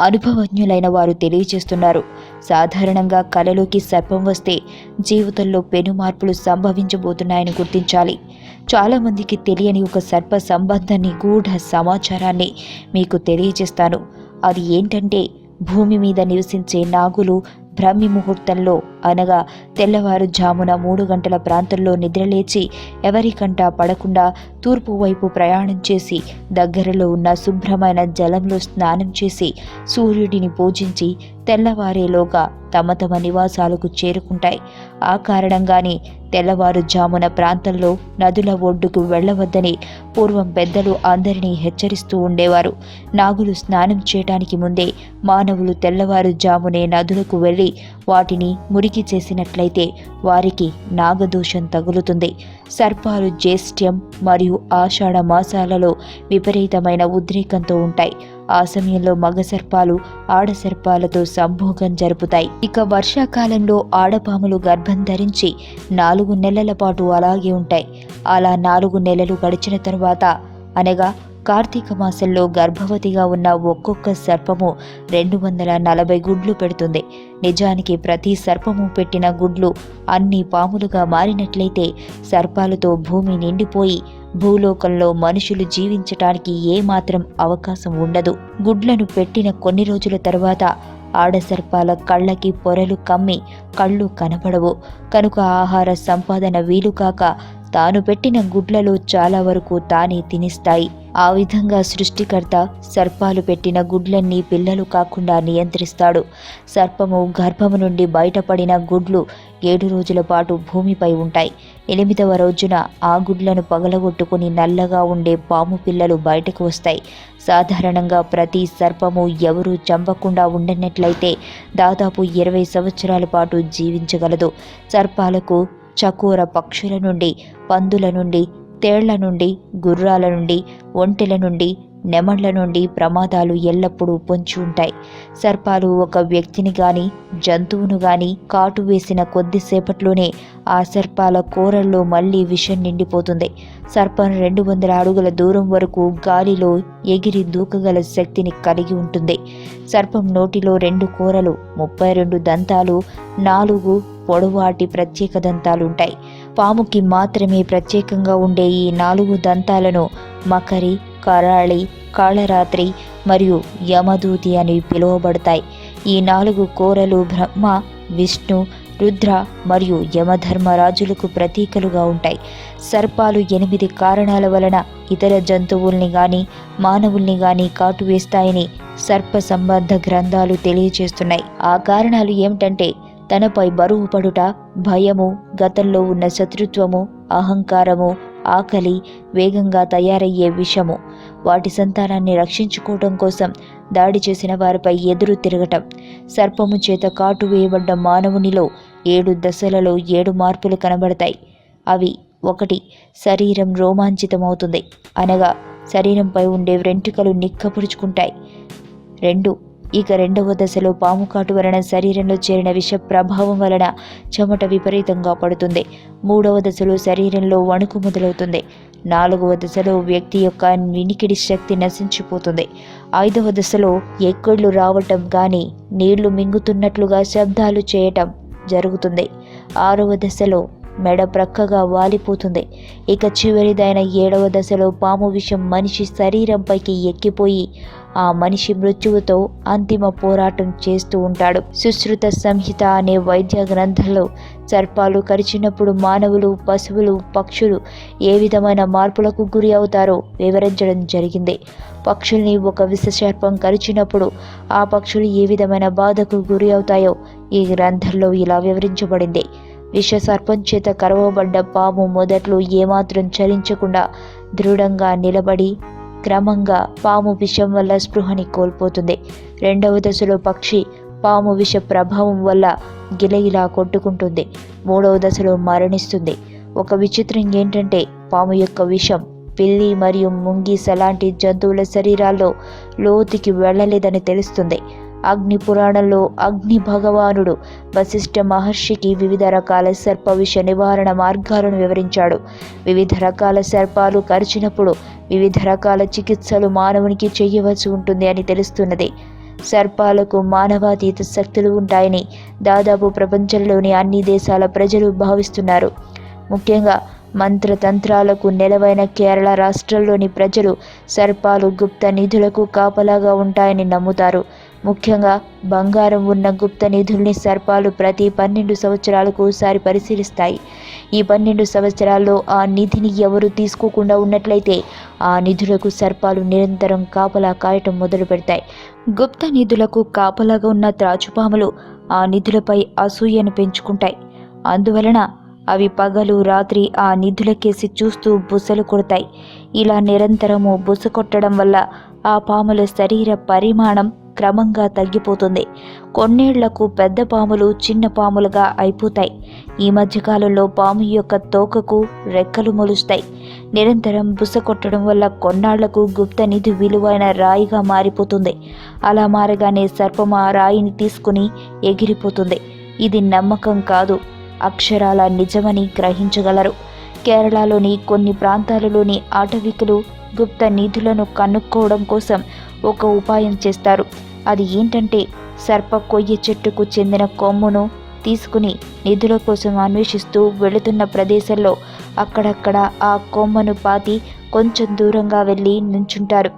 అనుభవజ్ఞులైన వారు తెలియజేస్తున్నారు సాధారణంగా కలలోకి సర్పం వస్తే జీవితంలో పెను మార్పులు సంభవించబోతున్నాయని గుర్తించాలి. చాలామందికి తెలియని ఒక సర్ప సంబంధాన్ని గూఢ సమాచారాన్ని మీకు తెలియజేస్తాను. అది ఏంటంటే భూమి మీద నివసించే నాగులు బ్రహ్మి ముహూర్తంలో అనగా తెల్లవారుజామున మూడు గంటల ప్రాంతంలో నిద్రలేచి ఎవరికంటా పడకుండా తూర్పు వైపు ప్రయాణం చేసి దగ్గరలో ఉన్న శుభ్రమైన జలంలో స్నానం చేసి సూర్యుడిని పూజించి తెల్లవారేలోగా తమ తమ నివాసాలకు చేరుకుంటాయి. ఆ కారణంగానే తెల్లవారుజామున ప్రాంతంలో నదుల ఒడ్డుకు వెళ్ళవద్దని పూర్వం పెద్దలు అందరినీ హెచ్చరిస్తూ ఉండేవారు. నాగులు స్నానం చేయటానికి ముందే మానవులు తెల్లవారుజామునే నదులకు వెళ్ళి వాటిని మురికి చేసినట్లయితే వారికి నాగదోషం తగులుతుంది. సర్పాలు జ్యేష్ఠ్యం మరియు ఆషాఢ మాసాలలో విపరీతమైన ఉద్రేకంతో ఉంటాయి. ఆ సమయంలో మగ సర్పాలు ఆడ సర్పాలతో సంభోగం జరుపుతాయి. ఇక వర్షాకాలంలో ఆడపాములు గర్భం ధరించి నాలుగు నెలల పాటు అలాగే ఉంటాయి. అలా నాలుగు నెలలు గడిచిన తర్వాత అనగా కార్తీక మాసంలో గర్భవతిగా ఉన్న ఒక్కొక్క సర్పము రెండు వందల నలభై గుడ్లు పెడుతుంది. నిజానికి ప్రతి సర్పము పెట్టిన గుడ్లు అన్ని పాములుగా మారినట్లయితే సర్పాలతో భూమి నిండిపోయి భూలోకంలో మనుషులు జీవించటానికి ఏమాత్రం అవకాశం ఉండదు. గుడ్లను పెట్టిన కొన్ని రోజుల తర్వాత ఆడసర్పాల కళ్ళకి పొరలు కమ్మి కళ్ళు కనపడవు. కనుక ఆహార సంపాదన వీలుకాక తాను పెట్టిన గుడ్లలో చాలా వరకు తానే తినిస్తాయి. ఆ విధంగా సృష్టికర్త సర్పాలు పెట్టిన గుడ్లన్నీ పిల్లలు కాకుండా నియంత్రిస్తాడు. సర్పము గర్భము నుండి బయటపడిన గుడ్లు ఏడు రోజుల పాటు భూమిపై ఉంటాయి. ఎనిమిదవ రోజున ఆ గుడ్లను పగలగొట్టుకుని నల్లగా ఉండే పాము పిల్లలు బయటకు వస్తాయి. సాధారణంగా ప్రతి సర్పము ఎవరూ చంపకుండా ఉండనట్లయితే దాదాపు ఇరవై సంవత్సరాల పాటు జీవించగలదు. సర్పాలకు చకోర పక్షుల నుండి పందుల నుండి తేళ్ళ నుండి గుర్రాల నుండి ఒంటెల నుండి నెమళ్ళ నుండి ప్రమాదాలు ఎల్లప్పుడూ పొంచి ఉంటాయి. సర్పాలు ఒక వ్యక్తిని గాని జంతువును గాని కాటు వేసిన కొద్దిసేపట్లోనే ఆ సర్పాల కూరల్లో మళ్ళీ విషం నిండిపోతుంది. సర్పం రెండు వందల అడుగుల దూరం వరకు గాలిలో ఎగిరి దూకగల శక్తిని కలిగి ఉంటుంది. సర్పం నోటిలో రెండు కూరలు ముప్పై రెండు దంతాలు నాలుగు పొడవాటి ప్రత్యేక దంతాలుంటాయి. పాముకి మాత్రమే ప్రత్యేకంగా ఉండే ఈ నాలుగు దంతాలను మకరి కరాళి కాళరాత్రి మరియు యమదూతి అని పిలువబడతాయి. ఈ నాలుగు కోరలు బ్రహ్మ విష్ణు రుద్ర మరియు యమధర్మరాజులకు ప్రతీకలుగా ఉంటాయి. సర్పాలు ఎనిమిది కారణాల వలన ఇతర జంతువుల్ని గాని మానవుల్ని గాని కాటు వేస్తాయని సర్ప సంబంధ గ్రంథాలు తెలియజేస్తున్నాయి ఆ కారణాలు ఏమిటంటే తనపై బరువు పడుట భయము గతంలో ఉన్న శత్రుత్వము అహంకారము ఆకలి వేగంగా తయారయ్యే విషము. వాటి సంతానాన్ని రక్షించుకోవటం కోసం దాడి చేసిన వారిపై ఎదురు తిరగటం. సర్పము చేత కాటు వేయబడ్డ మానవునిలో ఏడు దశలలో ఏడు మార్పులు కనబడతాయి. అవి ఒకటి శరీరం రోమాంచితమవుతుంది. అనగా శరీరంపై ఉండే వెంట్రుకలు నిక్కపుడుచుకుంటాయి రెండు ఇక రెండవ దశలో పాము కాటు వలన శరీరంలో చేరిన విష ప్రభావం వలన చెమట విపరీతంగా పడుతుంది. మూడవ దశలో శరీరంలో వణుకు మొదలవుతుంది. నాలుగవ దశలో వ్యక్తి యొక్క వినికిడి శక్తి నశించిపోతుంది. ఐదవ దశలో ఎక్కళ్ళు రావటం కానీ నీళ్ళు మింగుతున్నట్లుగా శబ్దాలు చేయటం జరుగుతుంది. ఆరవ దశలో మెడ ప్రక్కగా వాలిపోతుంది. ఇక చివరిదైన ఏడవ దశలో పాము విషం మనిషి శరీరంపైకి ఎక్కిపోయి ఆ మనిషి మృత్యువుతో అంతిమ పోరాటం చేస్తూ ఉంటాడు. సుశ్రుత సంహిత అనే వైద్య గ్రంథంలో సర్పాలు కరిచినప్పుడు మానవులు పశువులు పక్షులు ఏ విధమైన మార్పులకు గురి అవుతారో వివరించడం జరిగింది. పక్షుల్ని ఒక విషసర్పం కరిచినప్పుడు ఆ పక్షులు ఏ విధమైన బాధకు గురి అవుతాయో ఈ గ్రంథంలో ఇలా వివరించబడింది. విష సర్పం చేత కరవబడ్డ పాము మొదట్లో ఏమాత్రం చలించకుండా దృఢంగా నిలబడి క్రమంగా పాము విషం వల్ల స్పృహని కోల్పోతుంది. రెండవ దశలో పక్షి పాము విష ప్రభావం వల్ల గిలగిలా కొట్టుకుంటుంది. మూడవ దశలో మరణిస్తుంది. ఒక విచిత్రం ఏంటంటే పాము యొక్క విషం పిల్లి మరియు ముంగీస లాంటి జంతువుల శరీరాల్లో లోతుకి వెళ్ళలేదని తెలుస్తుంది. అగ్ని పురాణంలో అగ్ని భగవానుడు వశిష్ఠ మహర్షికి వివిధ రకాల సర్ప విష నివారణ మార్గాలను వివరించాడు. వివిధ రకాల సర్పాలు కరిచినప్పుడు వివిధ రకాల చికిత్సలు మానవునికి చేయవలసి ఉంటుంది అని తెలుస్తున్నది. సర్పాలకు మానవాతీత శక్తులు ఉంటాయని దాదాపు ప్రపంచంలోని అన్ని దేశాల ప్రజలు భావిస్తున్నారు. ముఖ్యంగా మంత్రతంత్రాలకు నెలవైన కేరళ రాష్ట్రంలోని ప్రజలు సర్పాలు గుప్త నిధులకు కాపలాగా ఉంటాయని నమ్ముతారు. ముఖ్యంగా బంగారం ఉన్న గుప్త నిధుల్ని సర్పాలు ప్రతి పన్నెండు సంవత్సరాలకు ఒకసారి పరిశీలిస్తాయి. ఈ పన్నెండు సంవత్సరాల్లో ఆ నిధిని ఎవరు తీసుకోకుండా ఉన్నట్లయితే ఆ నిధులకు సర్పాలు నిరంతరం కాపలా కాయటం మొదలు పెడతాయి. గుప్త నిధులకు కాపలాగా ఉన్న త్రాచుపాములు ఆ నిధులపై అసూయను పెంచుకుంటాయి. అందువలన అవి పగలు రాత్రి ఆ నిధులకేసి చూస్తూ బుసలు కొడతాయి. ఇలా నిరంతరము బుస కొట్టడం వల్ల ఆ పాముల శరీర పరిమాణం క్రమంగా తగ్గిపోతుంది. కొన్నేళ్ళకు పెద్ద పాములు చిన్న పాములుగా అయిపోతాయి. ఈ మధ్యకాలంలో పాము యొక్క తోకకు రెక్కలు మొలుస్తాయి. నిరంతరం బుస కొట్టడం వల్ల కొన్నాళ్ళకు గుప్త నిధి విలువైన రాయిగా మారిపోతుంది. అలా మారగానే సర్పం ఆ రాయిని తీసుకుని ఎగిరిపోతుంది. ఇది నమ్మకం కాదు. అక్షరాల నిజమని గ్రహించగలరు. కేరళలోని కొన్ని ప్రాంతాలలోని ఆటవికులు గుప్త నిధులను కనుక్కోవడం కోసం ఒక ఉపాయం చేస్తారు. అది ఏంటంటే సర్ప కొయ్య చెట్టుకు చెందిన కొమ్మును తీసుకుని నిధుల కోసం అన్వేషిస్తూ వెళుతున్న ప్రదేశంలో అక్కడక్కడ ఆ కొమ్మను పాతి కొంచెం దూరంగా వెళ్ళి నుంచుంటారు.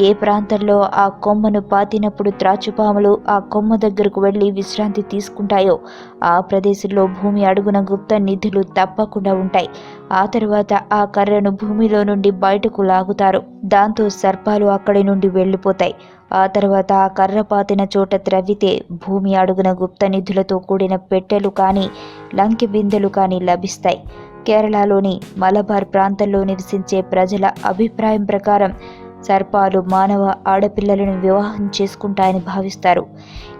ఏ ప్రాంతంలో ఆ కొమ్మను పాతినప్పుడు త్రాచుపాములు ఆ కొమ్మ దగ్గరకు వెళ్ళి విశ్రాంతి తీసుకుంటాయో ఆ ప్రదేశంలో భూమి అడుగున గుప్త నిధులు తప్పకుండా ఉంటాయి. ఆ తర్వాత ఆ కర్రను భూమిలో నుండి బయటకు లాగుతారు. దాంతో సర్పాలు అక్కడి నుండి వెళ్ళిపోతాయి. ఆ తర్వాత కర్రపాతిన చోట త్రవ్వితే భూమి అడుగున గుప్త నిధులతో కూడిన పెట్టెలు కానీ లంకె బిందెలు కానీ లభిస్తాయి. కేరళలోని మలబార్ ప్రాంతంలో నివసించే ప్రజల అభిప్రాయం ప్రకారం సర్పాలు మానవ ఆడపిల్లలను వివాహం చేసుకుంటాయని భావిస్తారు.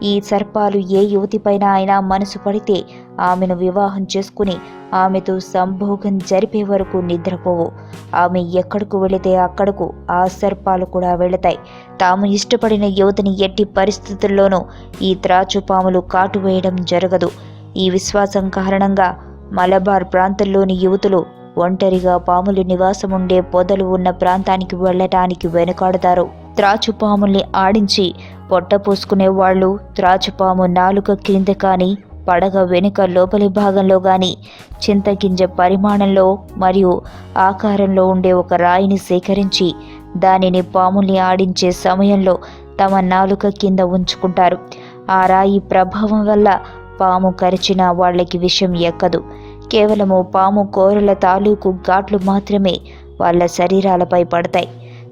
ఈ సర్పాలు ఏ యువతిపైన అయినా మనసు పడితే ఆమెను వివాహం చేసుకుని ఆమెతో సంభోగం జరిపే వరకు నిద్రపోవు. ఆమె ఎక్కడకు వెళితే అక్కడకు ఆ సర్పాలు కూడా వెళతాయి. తాము ఇష్టపడిన యువతిని ఎట్టి పరిస్థితుల్లోనూ ఈ త్రాచుపాములు కాటు వేయడం జరగదు. ఈ విశ్వాసం కారణంగా మలబార్ ప్రాంతంలోని యువతులు ఒంటరిగా పాములు నివాసం ఉండే పొదలు ఉన్న ప్రాంతానికి వెళ్ళటానికి వెనుకాడతారు. త్రాచుపాముల్ని ఆడించి పొట్ట పోసుకునే వాళ్ళు త్రాచుపాము నాలుక క్రింద కానీ పడగ వెనుక లోపలి భాగంలో కానీ చింతగింజ పరిమాణంలో మరియు ఆకారంలో ఉండే ఒక రాయిని సేకరించి దానిని పాముల్ని ఆడించే సమయంలో తమ నాలుక కింద ఉంచుకుంటారు. ఆ రాయి ప్రభావం వల్ల పాము కరిచిన వాళ్ళకి విషయం ఎక్కదు. కేవలము పాము కోరల తాలూకు ఘాట్లు మాత్రమే వాళ్ళ శరీరాలపై పడతాయి.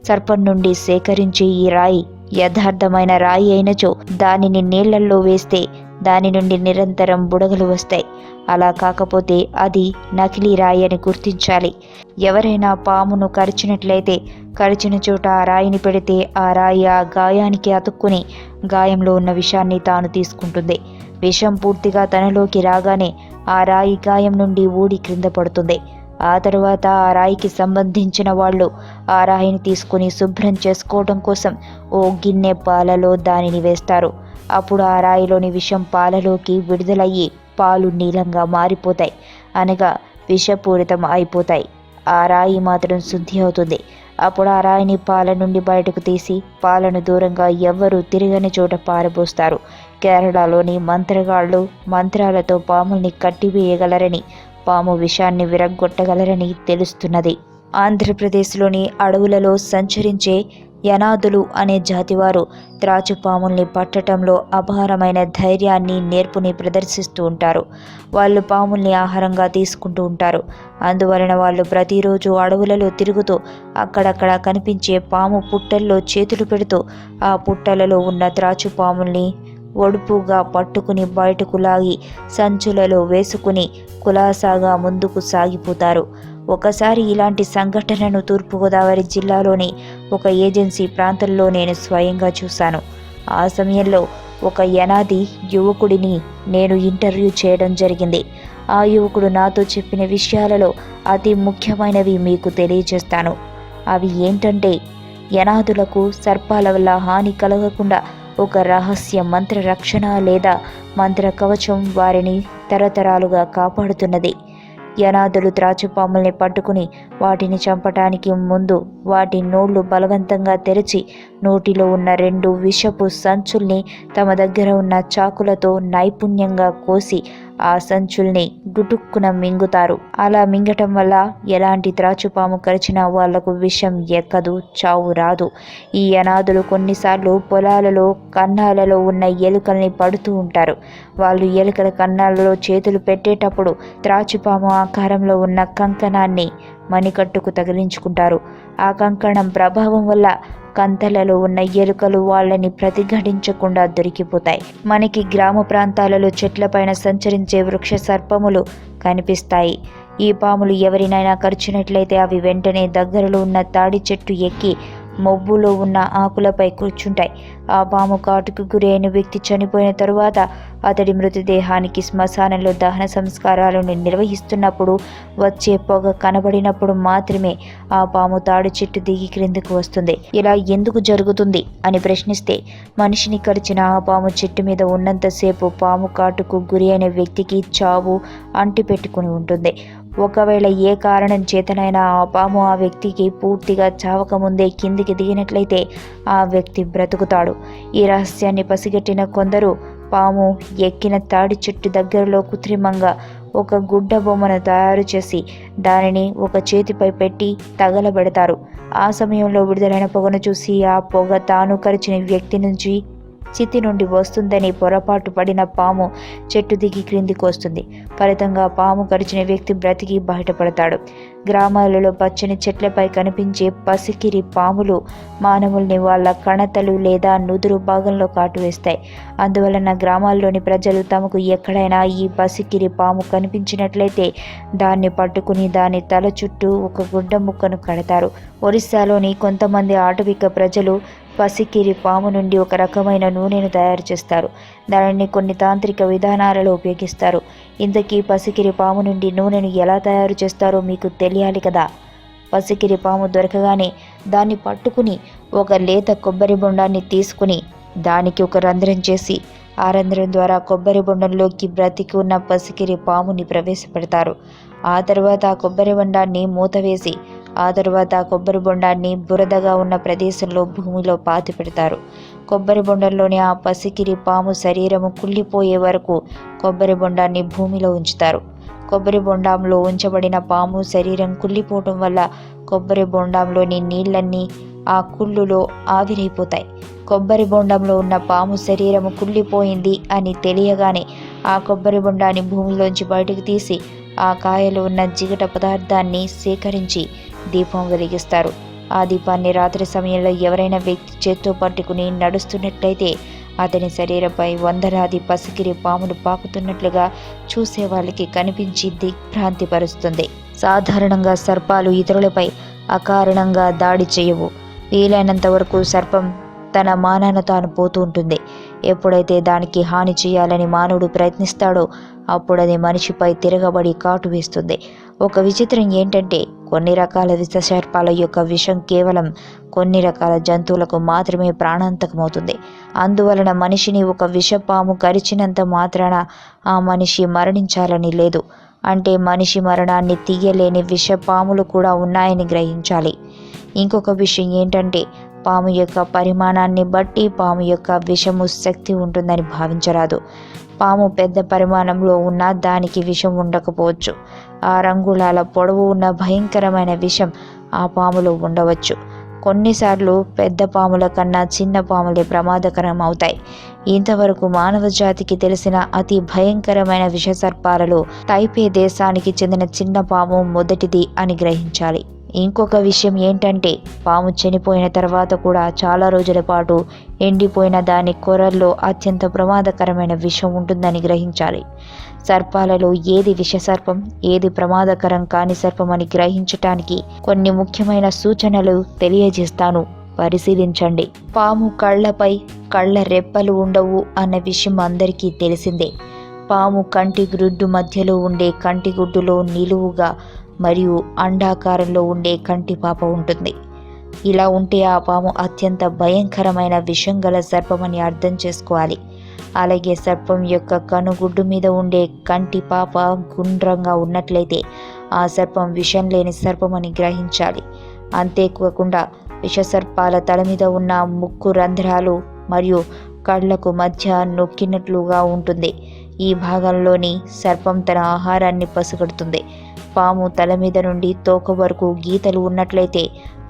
సర్పం నుండి సేకరించి ఈ రాయి యథార్థమైన రాయి అయినచో దానిని నీళ్ళల్లో వేస్తే దాని నుండి నిరంతరం బుడగలు వస్తాయి. అలా కాకపోతే అది నకిలీ రాయి అని గుర్తించాలి. ఎవరైనా పామును కరిచినట్లయితే కరిచిన చోట ఆ రాయిని పెడితే ఆ రాయి ఆ గాయానికి అతుక్కుని గాయంలో ఉన్న విషాన్ని తాను తీసుకుంటుంది. విషం పూర్తిగా తనలోకి రాగానే ఆ రాయి గాయం నుండి ఊడి క్రింద పడుతుంది. ఆ తర్వాత ఆ రాయికి సంబంధించిన వాళ్ళు ఆ రాయిని తీసుకుని శుభ్రం చేసుకోవడం కోసం ఓ గిన్నె పాలలో దానిని వేస్తారు. అప్పుడు ఆ రాయిలోని విషం పాలలోకి విడుదలయ్యి పాలు నీలంగా మారిపోతాయి. అనగా విషపూరితం అయిపోతాయి. ఆ రాయి మాత్రం శుద్ధి అవుతుంది. అప్పుడు ఆ రాయిని పాల నుండి బయటకు తీసి పాలను దూరంగా ఎవ్వరూ తిరగని చోట పారబోస్తారు. కేరళలోని మంత్రగాళ్ళు మంత్రాలతో పాముల్ని కట్టివేయగలరని పాము విషాన్ని విరగ్గొట్టగలరని తెలుస్తున్నది. ఆంధ్రప్రదేశ్లోని అడవులలో సంచరించే యనాదులు అనే జాతివారు త్రాచుపాముల్ని పట్టటంలో అపారమైన ధైర్యాన్ని నేర్పుని ప్రదర్శిస్తూ ఉంటారు. వాళ్ళు పాముల్ని ఆహారంగా తీసుకుంటూ ఉంటారు. అందువలన వాళ్ళు ప్రతిరోజు అడవులలో తిరుగుతూ అక్కడక్కడ కనిపించే పాము పుట్టల్లో చేతులు పెడుతూ ఆ పుట్టలలో ఉన్న త్రాచుపాముల్ని ఒడుపుగా పట్టుకుని బయటకు లాగి సంచులలో వేసుకుని కులాసాగా ముందుకు సాగిపోతారు. ఒకసారి ఇలాంటి సంఘటనను తూర్పుగోదావరి జిల్లాలోని ఒక ఏజెన్సీ ప్రాంతంలో నేను స్వయంగా చూశాను. ఆ సమయంలో ఒక యనాది యువకుడిని నేను ఇంటర్వ్యూ చేయడం జరిగింది. ఆ యువకుడు నాతో చెప్పిన విషయాలలో అతి ముఖ్యమైనవి మీకు తెలియజేస్తాను. అవి ఏంటంటే యనాదులకు సర్పాల వల్ల హాని కలగకుండా ఒక రహస్య మంత్ర రక్షణ లేదా మంత్ర కవచం వారిని తరతరాలుగా కాపాడుతున్నది. యనాదులు త్రాచుపాముల్ని పట్టుకుని వాటిని చంపటానికి ముందు వాటి నోళ్ళు బలవంతంగా తెరిచి నోటిలో ఉన్న రెండు విషపు సంచుల్ని తమ దగ్గర ఉన్న చాకులతో నైపుణ్యంగా కోసి ఆ సంచుల్ని గుటుక్కున మింగుతారు. అలా మింగటం వల్ల ఎలాంటి త్రాచుపాము కరిచినా వాళ్ళకు విషం ఎక్కదు చావు రాదు. ఈ అనాథులు కొన్నిసార్లు పొలాలలో కన్నాలలో ఉన్న ఎలుకల్ని పడుతూ ఉంటారు. వాళ్ళు ఎలుకల కన్నాలలో చేతులు పెట్టేటప్పుడు త్రాచుపాము ఆకారంలో ఉన్న కంకణాన్ని మణికట్టుకు తగిలించుకుంటారు. ఆ కంకణం ప్రభావం వల్ల కంతలలో ఉన్న ఎలుకలు వాళ్ళని ప్రతిఘటించకుండా దొరికిపోతాయి. మనకి గ్రామ ప్రాంతాలలో చెట్లపైన సంచరించే వృక్ష సర్పములు కనిపిస్తాయి. ఈ పాములు ఎవరినైనా కరిచినట్లయితే అవి వెంటనే దగ్గరలో ఉన్న తాడి చెట్టు ఎక్కి మబ్బులో ఉన్న ఆకులపై కూర్చుంటాయి. ఆ పాము కాటుకు గురైన వ్యక్తి చనిపోయిన తరువాత అతడి మృతదేహానికి శ్మశానంలో దహన సంస్కారాలను నిర్వహిస్తున్నప్పుడు వచ్చే పొగ కనబడినప్పుడు మాత్రమే ఆ పాము తాడు చెట్టు దిగి క్రిందకు వస్తుంది. ఇలా ఎందుకు జరుగుతుంది అని ప్రశ్నిస్తే మనిషిని కరిచిన ఆ పాము చెట్టు మీద ఉన్నంతసేపు పాము కాటుకు గురి అయిన వ్యక్తికి చావు అంటిపెట్టుకుని ఉంటుంది. ఒకవేళ ఏ కారణం చేతనైనా ఆ పాము ఆ వ్యక్తికి పూర్తిగా చావకముందే కిందికి దిగినట్లయితే ఆ వ్యక్తి బ్రతుకుతాడు. ఈ రహస్యాన్ని పసిగట్టిన కొందరు పాము ఎక్కిన తాడి చెట్టు దగ్గరలో కృత్రిమంగా ఒక గుడ్డ బొమ్మను తయారు చేసి దానిని ఒక చేతిపై పెట్టి తగలబెడతారు. ఆ సమయంలో విడుదలైన పొగను చూసి ఆ పొగ తాను కరిచిన వ్యక్తి నుంచి చితి నుండి వస్తుందని పొరపాటు పడిన పాము చెట్టు దిగి క్రిందికి వస్తుంది. ఫలితంగా పాము కరిచిన వ్యక్తి బ్రతికి బయటపడతాడు. గ్రామాలలో పచ్చని చెట్లపై కనిపించే పసికిరి పాములు మానవుల్ని వాళ్ళ కణతలు లేదా నుదురు భాగంలో కాటువేస్తాయి అందువలన గ్రామాల్లోని ప్రజలు తమకు ఎక్కడైనా ఈ పసికిరి పాము కనిపించినట్లయితే దాన్ని పట్టుకుని దాని తల చుట్టూ ఒక గుడ్డ ముక్కను కడతారు. ఒరిస్సాలోని కొంతమంది ఆటవిక ప్రజలు పసికిరి పాము నుండి ఒక రకమైన నూనెను తయారు చేస్తారు. దానిని కొన్ని తాంత్రిక విధానాలలో ఉపయోగిస్తారు. ఇంతకీ పసికిరి పాము నుండి నూనెను ఎలా తయారు చేస్తారో మీకు తెలియాలి కదా. పసికిరి పాము దొరకగానే దాన్ని పట్టుకుని ఒక లేత కొబ్బరి బొండాన్ని తీసుకుని దానికి ఒక రంధ్రం చేసి ఆ రంధ్రం ద్వారా కొబ్బరి బొండంలోకి బ్రతికి ఉన్న పసికిరి పాముని ప్రవేశపెడతారు. ఆ తర్వాత ఆ కొబ్బరి బొండాన్ని మూత వేసి ఆ తర్వాత ఆ కొబ్బరి బొండాన్ని బురదగా ఉన్న ప్రదేశంలో భూమిలో పాతి పెడతారు కొబ్బరి బొండంలోని ఆ పసికిరి పాము శరీరము కుళ్ళిపోయే వరకు కొబ్బరి బొండాన్ని భూమిలో ఉంచుతారు. కొబ్బరి బొండంలో ఉంచబడిన పాము శరీరం కుళ్ళిపోవటం వల్ల కొబ్బరి బొండంలోని నీళ్ళన్నీ ఆ కుళ్ళులో ఆవిరైపోతాయి. కొబ్బరి బొండంలో ఉన్న పాము శరీరము కుళ్ళిపోయింది అని తెలియగానే ఆ కొబ్బరి బొండాన్ని భూమిలోంచి బయటకు తీసి ఆ కాయలో ఉన్న జిగట పదార్థాన్ని సేకరించి దీపం వెలిగిస్తారు. ఆ దీపాన్ని రాత్రి సమయంలో ఎవరైనా వ్యక్తి చేత్తో పట్టుకుని నడుస్తున్నట్లయితే అతని శరీరంపై వందలాది పసికిరి పాములు పాకుతున్నట్లుగా చూసే వాళ్ళకి కనిపించి దిగ్భ్రాంతిపరుస్తుంది సాధారణంగా సర్పాలు ఇతరులపై అకారణంగా దాడి చేయవు. వీలైనంత వరకు సర్పం తన మానాన తాను పోతూ ఉంటుంది. ఎప్పుడైతే దానికి హాని చేయాలని మానవుడు ప్రయత్నిస్తాడో అప్పుడు అది మనిషిపై తిరగబడి కాటు వేస్తుంది. ఒక విచిత్రం ఏంటంటే కొన్ని రకాల విషసర్పాల యొక్క విషం కేవలం కొన్ని రకాల జంతువులకు మాత్రమే ప్రాణాంతకమవుతుంది. అందువలన మనిషిని ఒక విషపాము కరిచినంత మాత్రాన ఆ మనిషి మరణించాలని లేదు. అంటే మనిషి మరణాన్ని తీయలేని విషపాములు కూడా ఉన్నాయని గ్రహించాలి. ఇంకొక విషయం ఏంటంటే పాము యొక్క పరిమాణాన్ని బట్టి పాము యొక్క విషము శక్తి ఉంటుందని భావించరాదు. పాము పెద్ద పరిమాణంలో ఉన్న దానికి విషం ఉండకపోవచ్చు. ఆ రంగుళాల పొడవు ఉన్న భయంకరమైన విషం ఆ పాములో ఉండవచ్చు. కొన్నిసార్లు పెద్ద పాముల కన్నా చిన్న పాములే ప్రమాదకరం అవుతాయి. ఇంతవరకు మానవ జాతికి తెలిసిన అతి భయంకరమైన విషసర్పాలలో తైపే దేశానికి చెందిన చిన్న పాము మొదటిది అని గ్రహించాలి. ఇంకొక విషయం ఏంటంటే పాము చనిపోయిన తర్వాత కూడా చాలా రోజుల పాటు ఎండిపోయిన దాని కొరల్లో అత్యంత ప్రమాదకరమైన విషం ఉంటుందని గ్రహించాలి. సర్పాలలో ఏది విషసర్పం ఏది ప్రమాదకరం కాని సర్పం అని గ్రహించటానికి కొన్ని ముఖ్యమైన సూచనలు తెలియజేస్తాను. పరిశీలించండి. పాము కళ్ళపై కళ్ళ రెప్పలు ఉండవు అన్న విషయం అందరికీ తెలిసిందే. పాము కంటి గ్రుడ్డు మధ్యలో ఉండే కంటి గుడ్డులో నిలువుగా మరియు అండాకారంలో ఉండే కంటి పాప ఉంటుంది. ఇలా ఉంటే ఆ పాము అత్యంత భయంకరమైన విషం గల సర్పమని అర్థం చేసుకోవాలి. అలాగే సర్పం యొక్క కనుగుడ్డు మీద ఉండే కంటి పాప గుండ్రంగా ఉన్నట్లయితే ఆ సర్పం విషం లేని సర్పం అని గ్రహించాలి. అంతేకాకుండా విషసర్పాల తల మీద ఉన్న ముక్కు రంధ్రాలు మరియు కళ్ళకు మధ్య నొక్కినట్లుగా ఉంటుంది. ఈ భాగంలోని సర్పం తన ఆహారాన్ని పసిగడుతుంది. పాము తల మీద నుండి తోక వరకు గీతలు ఉన్నట్లయితే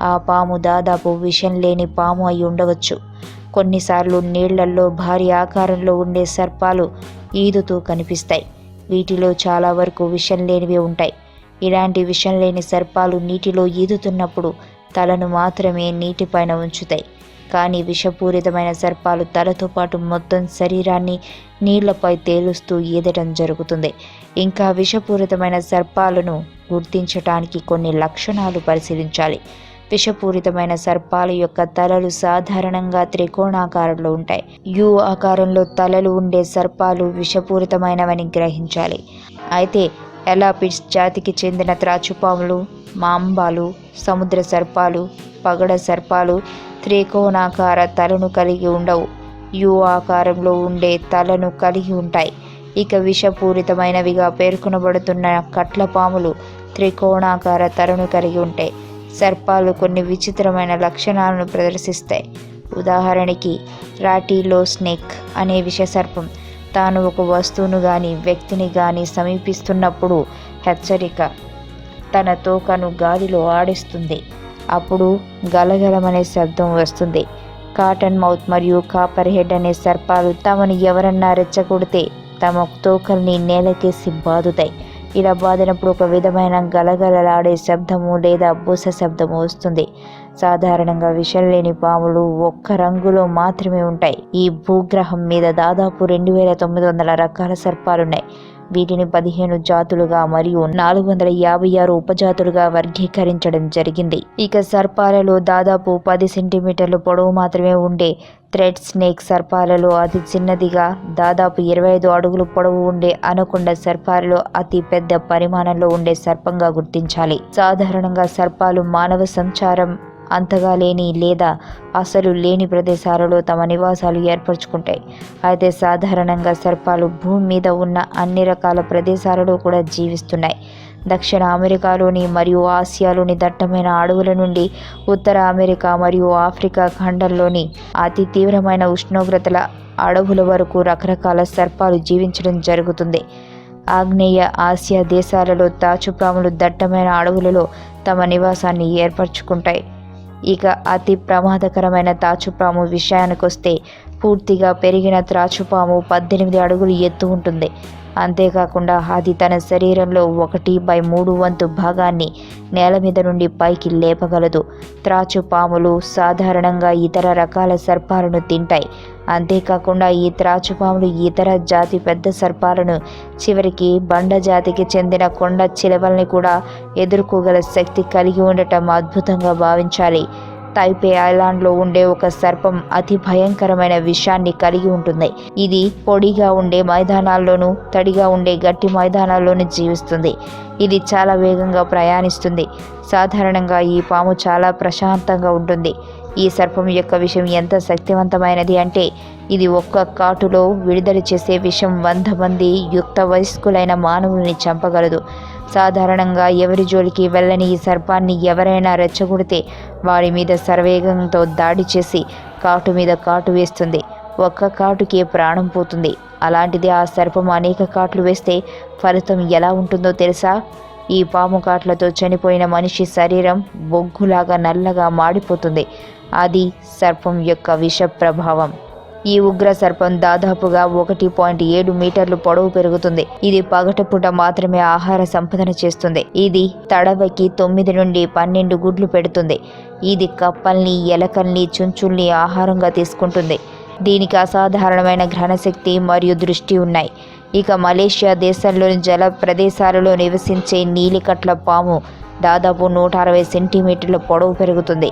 ఆ పాము దాదాపు విషం లేని పాము అయి ఉండవచ్చు. కొన్నిసార్లు నీళ్ళల్లో భారీ ఆకారంలో ఉండే సర్పాలు ఈదుతూ కనిపిస్తాయి. వీటిలో చాలా వరకు విషం లేనివి ఉంటాయి. ఇలాంటి విషం లేని సర్పాలు నీటిలో ఈదుతున్నప్పుడు తలను మాత్రమే నీటిపైన ఉంచుతాయి. కానీ విషపూరితమైన సర్పాలు తలతో పాటు మొత్తం శరీరాన్ని నీళ్ళపై తేలుస్తూ ఈదటం జరుగుతుంది. ఇంకా విషపూరితమైన సర్పాలను గుర్తించటానికి కొన్ని లక్షణాలు పరిశీలించాలి. విషపూరితమైన సర్పాల యొక్క తలలు సాధారణంగా త్రికోణాకారంలో ఉంటాయి. యు ఆకారంలో తలలు ఉండే సర్పాలు విషపూరితమైనవని గ్రహించాలి. అయితే ఎలాపిడ్స్ జాతికి చెందిన త్రాచుపాములు మాంబాలు సముద్ర సర్పాలు పగడ సర్పాలు త్రికోణాకార తలను కలిగి ఉండవు. యు ఆకారంలో ఉండే తలను కలిగి ఉంటాయి. ఇక విషపూరితమైనవిగా పేర్కొనబడుతున్న కట్ల పాములు త్రికోణాకార తలను కలిగి ఉంటాయి సర్పాలు కొన్ని విచిత్రమైన లక్షణాలను ప్రదర్శిస్తాయి. ఉదాహరణకి రాటీలో స్నేక్ అనే విషసర్పం తాను ఒక వస్తువును కానీ వ్యక్తిని కానీ సమీపిస్తున్నప్పుడు హెచ్చరిక తన తోకను గాలిలో ఆడిస్తుంది. అప్పుడు గలగలమనే శబ్దం వస్తుంది. కాటన్ మౌత్ మరియు కాపర్ హెడ్ అనే సర్పాలు తమను ఎవరన్నా రెచ్చగొడితే తమ తోకల్ని నేలకేసి బాదుతాయి. ఇలా బాదినప్పుడు ఒక విధమైన గలగలలాడే శబ్దము లేదా బుస శబ్దము వస్తుంది. సాధారణంగా విషం లేని పాములు ఒక్క రంగులో మాత్రమే ఉంటాయి. ఈ భూగ్రహం మీద దాదాపు రెండు వేల తొమ్మిది వందల రకాల సర్పాలున్నాయి. వీటిని పదిహేను జాతులుగా మరియు నాలుగు వందల యాభై ఆరు ఉపజాతులుగా వర్గీకరించడం జరిగింది. ఇక సర్పాలలో దాదాపు పది సెంటీమీటర్లు పొడవు మాత్రమే ఉండే థ్రెడ్ స్నేక్ సర్పాలలో అతి చిన్నదిగా దాదాపు ఇరవై ఐదు అడుగులు పొడవు ఉండే అనకొండ సర్పాలలో అతి పెద్ద పరిమాణంలో ఉండే సర్పంగా గుర్తించాలి. సాధారణంగా సర్పాలు మానవ సంచారం అంతగా లేని లేదా అసలు లేని ప్రదేశాలలో తమ నివాసాలు ఏర్పరచుకుంటాయి. అయితే సాధారణంగా సర్పాలు భూమి మీద ఉన్న అన్ని రకాల ప్రదేశాలలో కూడా జీవిస్తున్నాయి. దక్షిణ అమెరికాలోని మరియు ఆసియాలోని దట్టమైన అడవుల నుండి ఉత్తర అమెరికా మరియు ఆఫ్రికా ఖండంలోని అతి తీవ్రమైన ఉష్ణోగ్రతల అడవుల వరకు రకరకాల సర్పాలు జీవించడం జరుగుతుంది. ఆగ్నేయ ఆసియా దేశాలలో తాచుపాములు దట్టమైన అడవులలో తమ నివాసాన్ని ఏర్పరచుకుంటాయి. ఇక అతి ప్రమాదకరమైన తాచుపాము విషయానికొస్తే పూర్తిగా పెరిగిన త్రాచుపాము పద్దెనిమిది అడుగులు ఎత్తు ఉంటుంది. అంతేకాకుండా అది తన శరీరంలో ఒకటి బై మూడు వంతు భాగాన్ని నేల మీద నుండి పైకి లేపగలదు. త్రాచు పాములు సాధారణంగా ఇతర రకాల సర్పాలను తింటాయి. అంతేకాకుండా ఈ త్రాచుపాములు ఇతర జాతి పెద్ద సర్పాలను చివరికి బండ జాతికి చెందిన కొండ చిలవల్ని కూడా ఎదుర్కోగల శక్తి కలిగి ఉండటం అద్భుతంగా భావించాలి. తైపే ఐలాండ్లో ఉండే ఒక సర్పం అతి భయంకరమైన విషాన్ని కలిగి ఉంటుంది. ఇది పొడిగా ఉండే మైదానాల్లోనూ తడిగా ఉండే గట్టి మైదానాల్లోనూ జీవిస్తుంది. ఇది చాలా వేగంగా ప్రయాణిస్తుంది. సాధారణంగా ఈ పాము చాలా ప్రశాంతంగా ఉంటుంది. ఈ సర్పం యొక్క విషయం ఎంత శక్తివంతమైనది అంటే ఇది ఒక్క కాటులో విడుదల చేసే విషం వంద మంది యుక్త వయస్కులైన మానవుల్ని చంపగలదు. సాధారణంగా ఎవరి జోలికి వెళ్ళని ఈ సర్పాన్ని ఎవరైనా రెచ్చగొడితే వారి మీద సర్వేగంతో దాడి చేసి కాటు మీద కాటు వేస్తుంది. ఒక్క కాటుకే ప్రాణం పోతుంది. అలాంటిది ఆ సర్పం అనేక కాట్లు వేస్తే ఫలితం ఎలా ఉంటుందో తెలుసా? ఈ పాము కాట్లతో చనిపోయిన మనిషి శరీరం బొగ్గులాగా నల్లగా మాడిపోతుంది. అది సర్పం యొక్క విష ప్రభావం ఈ ఉగ్ర సర్పం దాదాపుగా ఒకటి పాయింట్ ఏడు మీటర్లు పొడవు పెరుగుతుంది. ఇది పగటపూట మాత్రమే ఆహార సంపదన చేస్తుంది. ఇది తడవకి తొమ్మిది నుండి పన్నెండు గుడ్లు పెడుతుంది. ఇది కప్పల్ని ఎలకల్ని చుంచుల్ని ఆహారంగా తీసుకుంటుంది. దీనికి అసాధారణమైన ఘనశక్తి మరియు దృష్టి ఉన్నాయి. ఇక మలేషియా దేశంలోని జల ప్రదేశాలలో నివసించే నీలికట్ల పాము దాదాపు నూట అరవై సెంటీమీటర్ల పొడవు పెరుగుతుంది.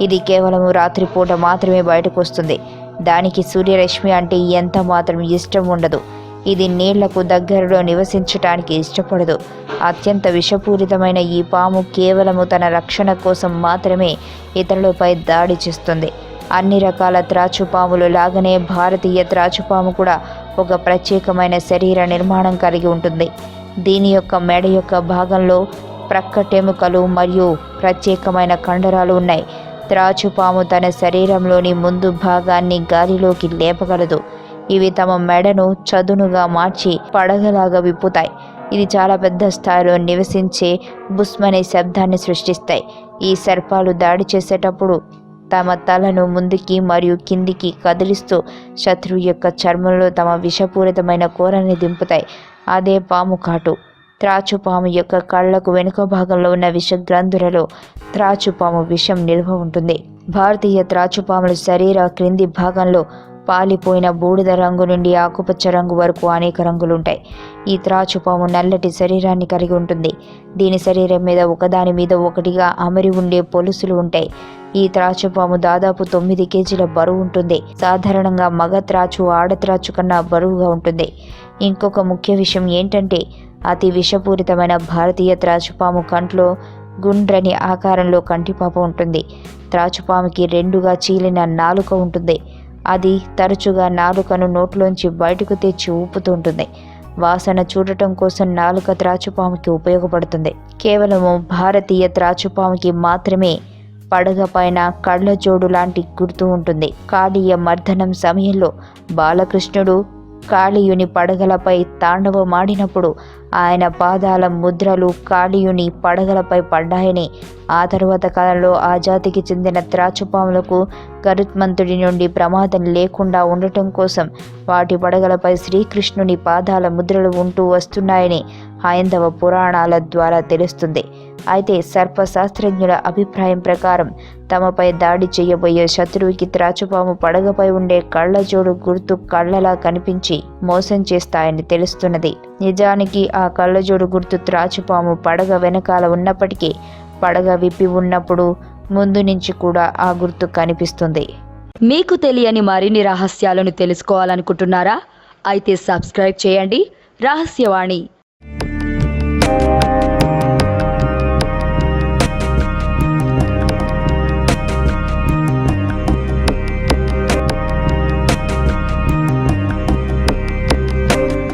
ఇది కేవలం రాత్రిపూట మాత్రమే బయటకు వస్తుంది. దానికి సూర్యరశ్మి అంటే ఎంత మాత్రం ఇష్టం ఉండదు. ఇది నీళ్ళకు దగ్గరలో నివసించటానికి ఇష్టపడదు. అత్యంత విషపూరితమైన ఈ పాము కేవలము తన రక్షణ కోసం మాత్రమే ఇతరులపై దాడి చేస్తుంది. అన్ని రకాల త్రాచుపాములు లాగానే భారతీయ త్రాచుపాము కూడా ఒక ప్రత్యేకమైన శరీర నిర్మాణం కలిగి ఉంటుంది. దీని యొక్క మెడ యొక్క భాగంలో ప్రక్కటెముకలు మరియు ప్రత్యేకమైన కండరాలు ఉన్నాయి. త్రాచుపాము తన శరీరంలోని ముందు భాగాన్ని గాలిలోకి లేపగలదు. ఇవి తమ మెడను చదునుగా మార్చి పడగలాగా విప్పుతాయి. ఇది చాలా పెద్ద స్థాయిలో నివసించే బుస్మనే శబ్దాన్ని సృష్టిస్తాయి. ఈ సర్పాలు దాడి చేసేటప్పుడు తమ తలను ముందుకి మరియు కిందికి కదిలిస్తూ శత్రువు యొక్క చర్మంలో తమ విషపూరితమైన కూరని దింపుతాయి. అదే పాము కాటు. త్రాచుపాము యొక్క కళ్ళకు వెనుక భాగంలో ఉన్న విష గ్రంథులలో త్రాచుపాము విషం నిల్వ ఉంటుంది. భారతీయ త్రాచుపాముల శరీర క్రింది భాగంలో పాలిపోయిన బూడిద రంగు నుండి ఆకుపచ్చ రంగు వరకు అనేక రంగులుంటాయి. ఈ త్రాచుపాము నల్లటి శరీరాన్ని కలిగి ఉంటుంది. దీని శరీరం మీద ఒకదాని మీద ఒకటిగా అమరి ఉండే పొలుసులు ఉంటాయి. ఈ త్రాచుపాము దాదాపు తొమ్మిది కేజీల బరువు ఉంటుంది. సాధారణంగా మగ త్రాచు ఆడ త్రాచు కన్నా బరువుగా ఉంటుంది. ఇంకొక ముఖ్య విషయం ఏంటంటే అతి విషపూరితమైన భారతీయ త్రాచుపాము కంట్లో గుండ్రని ఆకారంలో కంటిపాప ఉంటుంది. త్రాచుపాముకి రెండుగా చీలిన నాలుక ఉంటుంది. అది తరచుగా నాలుకను నోట్లోంచి బయటకు తెచ్చి ఊపుతుంటుంది. వాసన చూడటం కోసం నాలుక త్రాచుపాముకి ఉపయోగపడుతుంది. కేవలము భారతీయ త్రాచుపాముకి మాత్రమే పడగ పైన కళ్ళజోడు లాంటి గుర్తు ఉంటుంది. కాళీయ మర్దనం సమయంలో బాలకృష్ణుడు కాళీయుని పడగలపై తాండవమాడినప్పుడు ఆయన పాదాల ముద్రలు కాళీయుని పడగలపై పడ్డాయని. ఆ తరువాత కాలంలో ఆ జాతికి చెందిన త్రాచుపాములకు గరుత్మంతుడి నుండి ప్రమాదం లేకుండా ఉండటం కోసం వాటి పడగలపై శ్రీకృష్ణుని పాదాల ముద్రలు ఉంటూ వస్తున్నాయని హైందవ పురాణాల ద్వారా తెలుస్తుంది. అయితే సర్పశాస్త్రజ్ఞుల అభిప్రాయం ప్రకారం తమపై దాడి చేయబోయే శత్రువుకి త్రాచుపాము పడగపై ఉండే కళ్ళజోడు గుర్తు కళ్ళలా కనిపించి మోసం చేస్తాయని తెలుస్తున్నది. నిజానికి ఆ కళ్ళజోడు గుర్తు త్రాచుపాము పడగ వెనకాల ఉన్నప్పటికీ పడగ విప్పి ఉన్నప్పుడు ముందు నుంచి కూడా ఆ గుర్తు కనిపిస్తుంది. మీకు తెలియని మరిన్ని రహస్యాలను తెలుసుకోవాలనుకుంటున్నారా? అయితే సబ్స్క్రైబ్ చేయండి. రహస్యవాణి